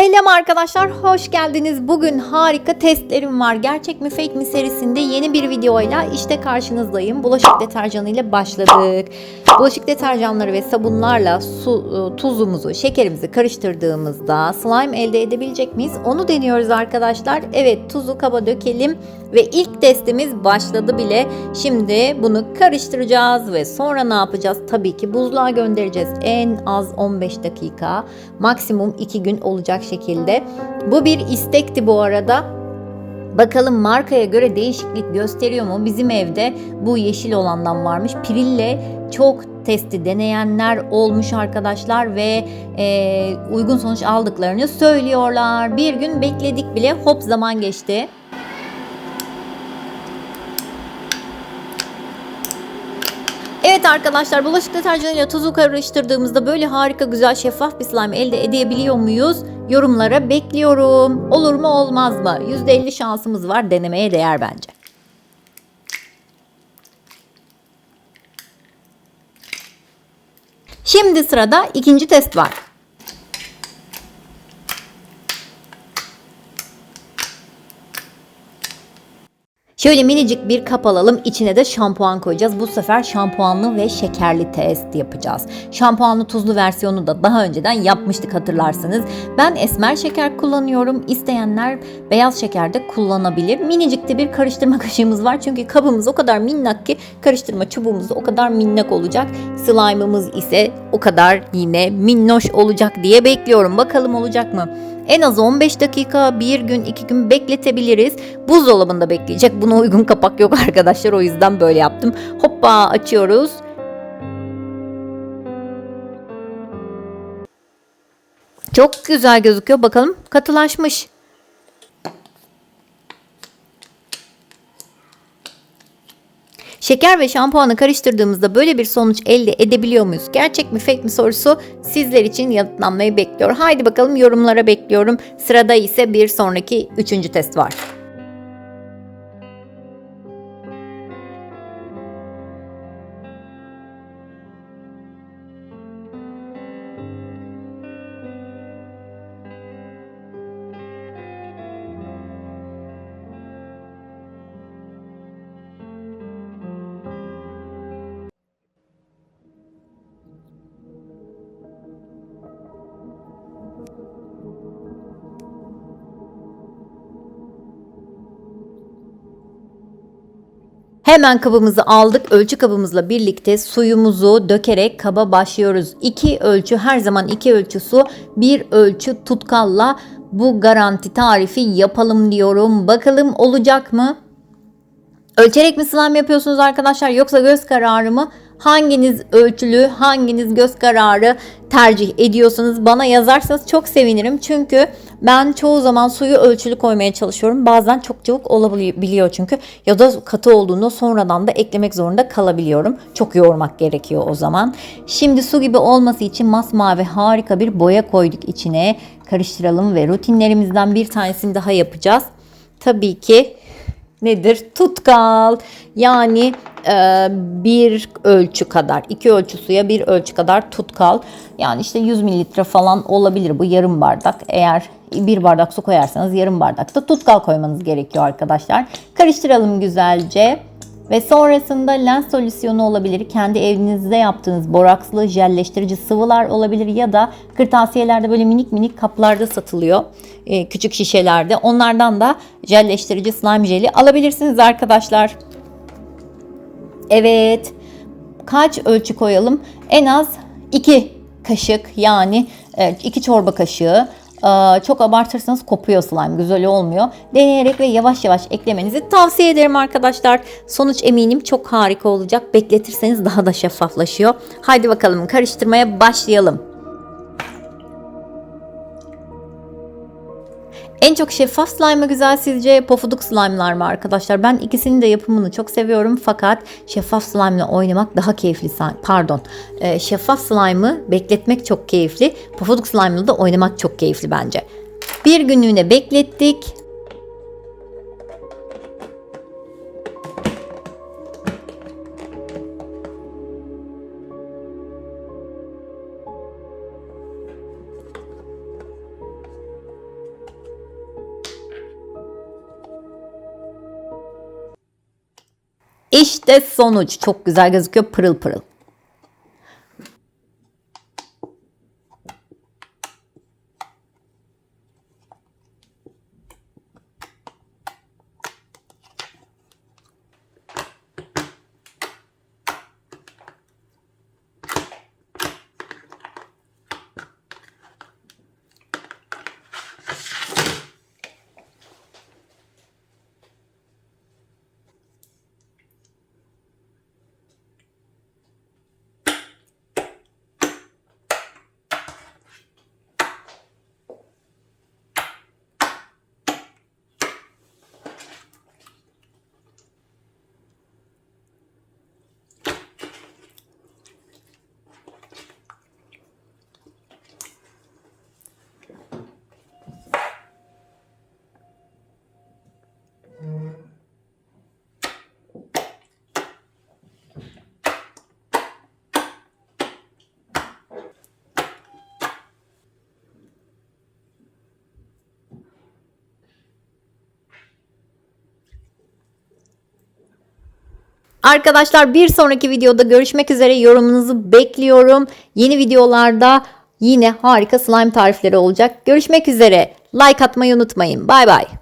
Selam arkadaşlar, hoş geldiniz. Bugün harika testlerim var. Gerçek mi fake mi serisinde yeni bir videoyla işte karşınızdayım. Bulaşık deterjanı ile başladık. Bulaşık deterjanları ve sabunlarla su, e, tuzumuzu, şekerimizi karıştırdığımızda slime elde edebilecek miyiz? Onu deniyoruz arkadaşlar. Evet, tuzu kaba dökelim ve ilk testimiz başladı bile. Şimdi bunu karıştıracağız ve sonra ne yapacağız? Tabii ki buzluğa göndereceğiz. En az 15 dakika, maksimum 2 gün olacak şekilde. Bu bir istekti bu arada. Bakalım markaya göre değişiklik gösteriyor mu? Bizim evde bu yeşil olandan varmış. Pirille çok testi deneyenler olmuş arkadaşlar ve e, uygun sonuç aldıklarını söylüyorlar. Bir gün bekledik bile hop zaman geçti. Evet arkadaşlar bulaşık deterjanıyla tuzu karıştırdığımızda böyle harika güzel şeffaf bir slime elde edebiliyor muyuz? Yorumlara bekliyorum. Olur mu olmaz mı? %50 şansımız var denemeye değer bence. Şimdi sırada ikinci test var. Şöyle minicik bir kap alalım. İçine de şampuan koyacağız. Bu sefer şampuanlı ve şekerli test yapacağız. Şampuanlı tuzlu versiyonu da daha önceden yapmıştık hatırlarsınız. Ben esmer şeker kullanıyorum. İsteyenler beyaz şeker de kullanabilir. Minicik de bir karıştırma kaşığımız var. Çünkü kabımız o kadar minnak ki karıştırma çubuğumuz o kadar minnak olacak. Slime'ımız ise o kadar yine minnoş olacak diye bekliyorum. Bakalım olacak mı? En az 15 dakika, bir gün, iki gün bekletebiliriz. Buzdolabında bekleyecek. Buna uygun kapak yok arkadaşlar. O yüzden böyle yaptım. Hoppa açıyoruz. Çok güzel gözüküyor. Bakalım katılaşmış. Şeker ve şampuanı karıştırdığımızda böyle bir sonuç elde edebiliyor muyuz? Gerçek mi fake mi sorusu sizler için yanıtlanmayı bekliyor. Haydi bakalım yorumlara bekliyorum. Sırada ise bir sonraki üçüncü test var. Hemen kabımızı aldık. Ölçü kabımızla birlikte suyumuzu dökerek kaba başlıyoruz. 2 ölçü her zaman 2 ölçü su, 1 ölçü tutkalla bu garanti tarifi yapalım diyorum. Bakalım olacak mı? Ölçerek mi slime yapıyorsunuz arkadaşlar yoksa göz kararı mı? Hanginiz ölçülü, hanginiz göz kararı tercih ediyorsanız bana yazarsanız çok sevinirim. Çünkü ben çoğu zaman suyu ölçülü koymaya çalışıyorum. Bazen çok çabuk olabiliyor çünkü. Ya da katı olduğunda sonradan da eklemek zorunda kalabiliyorum. Çok yoğurmak gerekiyor o zaman. Şimdi su gibi olması için masmavi harika bir boya koyduk içine. Karıştıralım ve rutinlerimizden bir tanesini daha yapacağız. Tabii ki nedir? Tutkal. Yani e, bir ölçü kadar, iki ölçü suya bir ölçü kadar tutkal. Yani işte 100 mililitre falan olabilir bu yarım bardak. Eğer bir bardak su koyarsanız yarım bardak da tutkal koymanız gerekiyor arkadaşlar. Karıştıralım güzelce. Ve sonrasında lens solüsyonu olabilir. Kendi evinizde yaptığınız borakslı jelleştirici sıvılar olabilir ya da kırtasiyelerde böyle minik minik kaplarda satılıyor. Ee, küçük şişelerde. Onlardan da jelleştirici slime jeli alabilirsiniz arkadaşlar. Evet. Kaç ölçü koyalım? En az 2 kaşık yani 2 çorba kaşığı çok abartırsanız kopuyor slime. Güzel olmuyor. Deneyerek ve yavaş yavaş eklemenizi tavsiye ederim arkadaşlar. Sonuç eminim çok harika olacak. Bekletirseniz daha da şeffaflaşıyor. Haydi bakalım karıştırmaya başlayalım. En çok şeffaf slime mı güzel sizce? Pofuduk slime'lar mı arkadaşlar? Ben ikisinin de yapımını çok seviyorum fakat şeffaf slime ile oynamak daha keyifli. Pardon. Ee, şeffaf slime'ı bekletmek çok keyifli. Pofuduk slime ile de oynamak çok keyifli bence. Bir günlüğüne beklettik. İşte sonuç. Çok güzel gözüküyor pırıl pırıl. Arkadaşlar bir sonraki videoda görüşmek üzere yorumunuzu bekliyorum. Yeni videolarda yine harika slime tarifleri olacak. Görüşmek üzere. Like atmayı unutmayın. Bay bay.